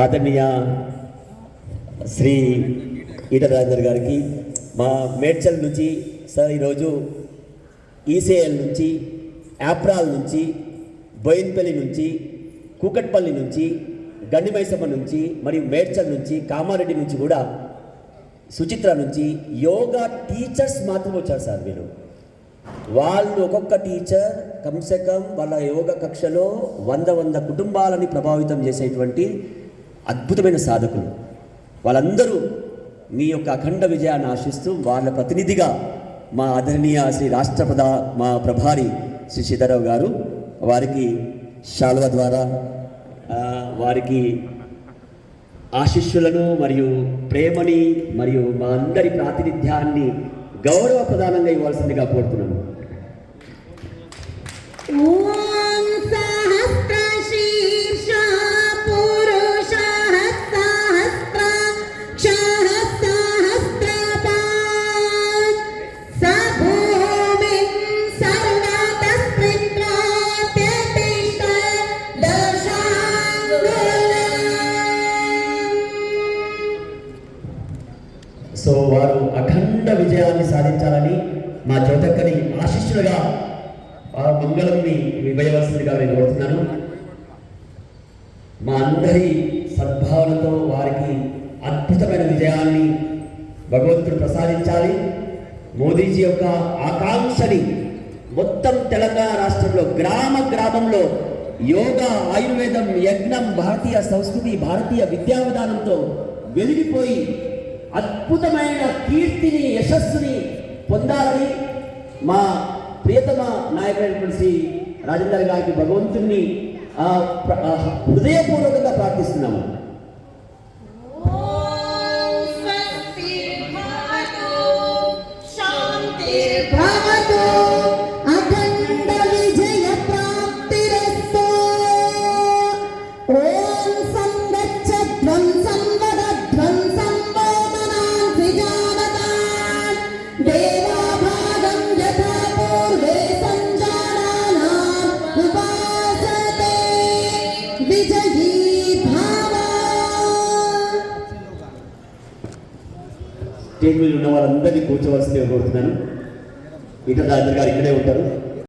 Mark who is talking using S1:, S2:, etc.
S1: ఆదరణీయ శ్రీ ఈట రాజేందర్ గారికి మా మేడ్చల్ నుంచి సార్ ఈరోజు ఈసీఎల్ నుంచి యాప్రాల్ నుంచి బోయిన్పల్లి నుంచి కూకట్పల్లి నుంచి గండిమైసమ్మ నుంచి మరియు మేడ్చల్ నుంచి కామారెడ్డి నుంచి కూడా సుచిత్ర నుంచి యోగా టీచర్స్ మాత్రం వచ్చారు సార్ మీరు. వాళ్ళు ఒక్కొక్క టీచర్ కమ్సే కమ్ వాళ్ళ యోగ కక్షలో వంద వంద కుటుంబాలని ప్రభావితం చేసేటువంటి అద్భుతమైన సాధకులు. వాళ్ళందరూ మీ యొక్క అఖండ విజయాన్ని ఆశిస్తూ వాళ్ళ ప్రతినిధిగా మా ఆదరణీయ శ్రీ రాష్ట్ర ప్రధా మా ప్రభారి శ్రీ సీతారావు గారు వారికి శాల్వ ద్వారా వారికి ఆశిష్యులను మరియు ప్రేమని మరియు మా అందరి ప్రాతినిధ్యాన్ని గౌరవ ప్రధానంగా ఇవ్వాల్సిందిగా కోరుతున్నాను. సో వారు అఖండ విజయాన్ని సాధించాలని మా జ్యోతక్కని ఆశిష్యులుగా ఆ మంగళంని ఇవ్వవలసిందిగా నేను కోరుతున్నాను. మా అందరి సద్భావనతో వారికి అద్భుతమైన విజయాన్ని భగవంతుడు ప్రసాదించాలి. మోదీజీ యొక్క ఆకాంక్షని మొత్తం తెలంగాణ రాష్ట్రంలో గ్రామ గ్రామంలో యోగా ఆయుర్వేదం యజ్ఞం భారతీయ సంస్కృతి భారతీయ విద్యా విధానంతో వెలిగిపోయి అద్భుతమైన కీర్తిని యశస్సుని పొందాలని మా ప్రియతమ నాయకుడైనటువంటి శ్రీ రాజేందర్ గారికి భగవంతుణ్ణి ఆ, హృదయపూర్వకంగా ప్రార్థిస్తున్నాము. స్టేజ్ మీద ఉన్న వారందరినీ కూర్చోవలసిందిగా కోరుతున్నాను. ఇట రాజేందర్ గారు ఇక్కడే ఉంటారు.